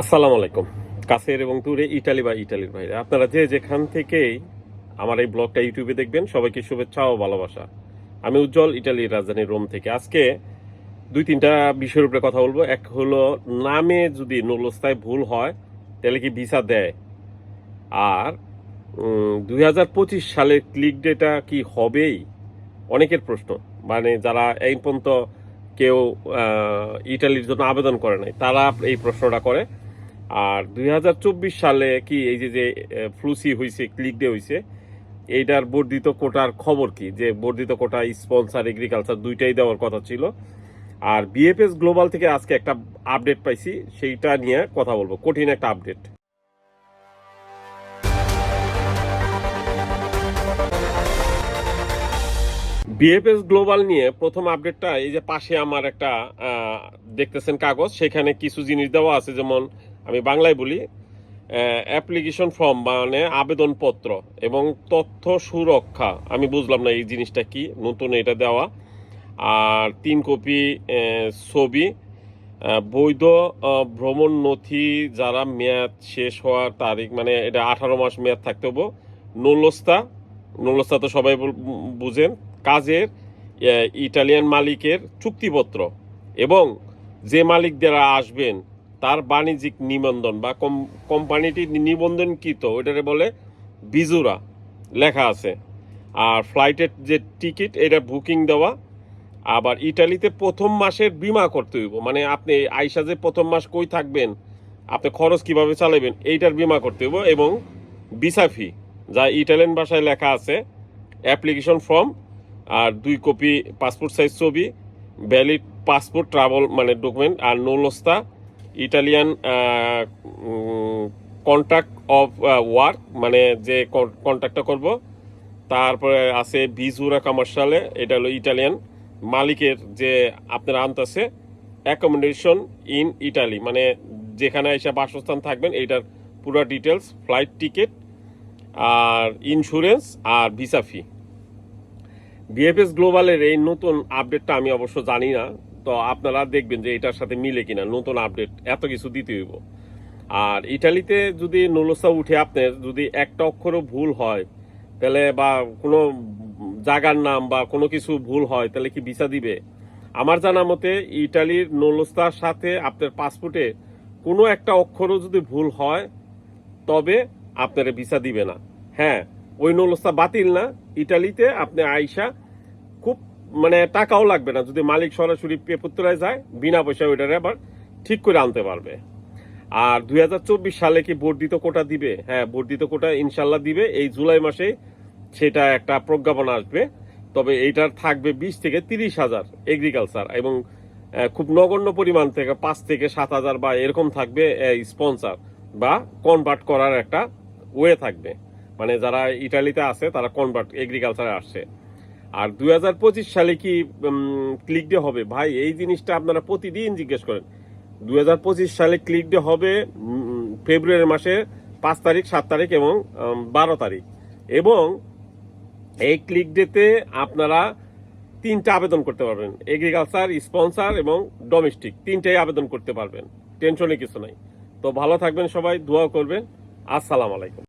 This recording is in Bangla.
আসসালামু আলাইকুম। কাছের এবং দূরে ইটালি বা ইটালির বাইরে। আপনারা যে যেখান থেকেই আমার এই ব্লগটা ইউটিউবে দেখবেন, সবাইকে শুভেচ্ছা ও ভালোবাসা। আমি উজ্জ্বল, ইটালির রাজধানী রোম থেকে। আজকে দুই তিনটা বিষয়ের উপরে কথা বলব। এক হলো, নামে যদি নলস্থায় ভুল হয়, তাহলে কি ভিসা দেয়? আর দুই হাজার পঁচিশ সালের ক্লিক ডেটা কি হবেই? অনেকের প্রশ্ন। মানে যারা এই পর্যন্ত কেউ ইটালির জন্য আবেদন করে নাই, তারা এই প্রশ্নটা করে। আর দুই হাজার চব্বিশ সালে কি এই যে যে ফ্লুসি হয়েছে ক্লিক ডে হয়েছে এইটার বর্ধিত কোটার খবর কি? যে বর্ধিত কোটা স্পন্সার এগ্রিকালচার দুইটাই দেওয়ার কথা ছিল। আর বিএফএস গ্লোবাল থেকে আজকে একটা আপডেট পাইছি, সেইটা নিয়ে কথা বলব। কঠিন একটা আপডেট বিএফএস গ্লোবাল নিয়ে প্রথম আপডেটটা এই যে পাশে আমার একটা দেখতেছেন কাগজ, সেখানে কিছু জিনিস দেওয়া আছে, যেমন আমি বাংলায় বলি অ্যাপ্লিকেশন ফর্ম মানে আবেদনপত্র এবং তথ্য সুরক্ষা। আমি বুঝলাম না এই জিনিসটা কি, নতুন এটা দেওয়া। আর তিন কপি ছবি বৈধ ভ্রমণ নথি যারা মেয়াদ শেষ হওয়ার তারিখ মানে এটা আঠারো মাস মেয়াদ থাকতে হবে। নলস্তা নলস্তা তো সবাই বুঝেন, কাজের ইটালিয়ান মালিকের চুক্তিপত্র এবং যে মালিক যারা আসবেন তার বাণিজ্যিক নিবন্ধন বা কম- কোম্পানিটি নিবন্ধনকৃত ওইটারে বলে বিজুরা লেখা আছে। আর ফ্লাইটের যে টিকিট, এটা বুকিং দেওয়া। আবার ইটালিতে প্রথম মাসের বিমা করতে হইব। মানে আপনি আইসা যে প্রথম মাস কই থাকবেন, আপনি খরচ কীভাবে চালাবেন এইটার বিমা করতে হইব এবং ভিসা ফি, যা ইটালিয়ান ভাষায় লেখা আছে, অ্যাপ্লিকেশন ফর্ম আর দুই কপি পাসপোর্ট সাইজ ছবি, ভ্যালিড পাসপোর্ট, ট্রাভেল মানে ডকুমেন্ট আর নৌলস্তা ইটালিয়ান কন্ট্রাক্ট অফ ওয়ার্ক মানে যে কন্ট্রাক্টটা করব। তারপরে আছে ভিজুরা কমার্শিয়ালে এটা হলো ইটালিয়ান। মালিকের যে আপনার আনতেছে অ্যাকোমোডেশন ইন ইটালি মানে যেখানে এসে বাসস্থান থাকবেন, এইটার পুরো ডিটেলস ফ্লাইট টিকিট আর ইন্স্যুরেন্স আর ভিসা ফি বিএফএস গ্লোবালের এই নতুন আপডেটটা আমি অবশ্য জানি না। তো আপনারা দেখবেন যে এটার সাথে মিলে কিনা, নতুন আপডেট, এত কিছু দিতে হইব। আর ইটালিতে যদি নলসা উঠে আপনার যদি একটা অক্ষরও ভুল হয়, তাহলে বা কোনো জায়গার নাম বা কোনো কিছু ভুল হয়, তাহলে কি ভিসা দিবে? আমার জানা মতে ইটালির নলস্তার সাথে আপনার পাসপোর্টে কোনো একটা অক্ষরও যদি ভুল হয়, তবে আপনার ভিসা দিবে না। হ্যাঁ ওই নলস্তা বাতিল না। ইটালিতে আপনি আইসা মানে টাকাও লাগবে না। যদি মালিক সরাসরি পেপুত্রায় যায়, বিনা পয়সায় ওইটারে আবার ঠিক করে আনতে পারবে। আর দুই হাজার চব্বিশ সালে কি বর্ধিত কোটা দিবে? হ্যাঁ বর্ধিত কোটা ইনশাল্লাহ দিবে। এই জুলাই মাসে সেটা একটা প্রজ্ঞাপন আসবে। তবে এইটার থাকবে বিশ থেকে তিরিশ হাজার এগ্রিকালচার এবং খুব নগণ্য পরিমাণ থেকে পাঁচ থেকে সাত হাজার বা এরকম থাকবে স্পন্সার বা কনভার্ট করার একটা ওয়ে থাকবে। মানে যারা ইটালিতে আছে, তারা কনভার্ট এগ্রিকালচারে আসছে। আর দুই হাজার পঁচিশ সালে কি ক্লিক ডে হবে? ভাই, এই জিনিসটা আপনারা প্রতিদিন জিজ্ঞেস করেন। দু হাজার পঁচিশ সালে ক্লিক ডে হবে ফেব্রুয়ারি মাসে পাঁচ তারিখ, সাত তারিখ এবং বারো তারিখ। এবং এই ক্লিক ডেতে আপনারা তিনটা আবেদন করতে পারবেন। এগ্রিকালচার স্পন্সার এবং ডোমেস্টিক তিনটাই আবেদন করতে পারবেন। টেনশনে কিছু নাই। তো ভালো থাকবেন সবাই দোয়া করবেন। আসসালামু আলাইকুম।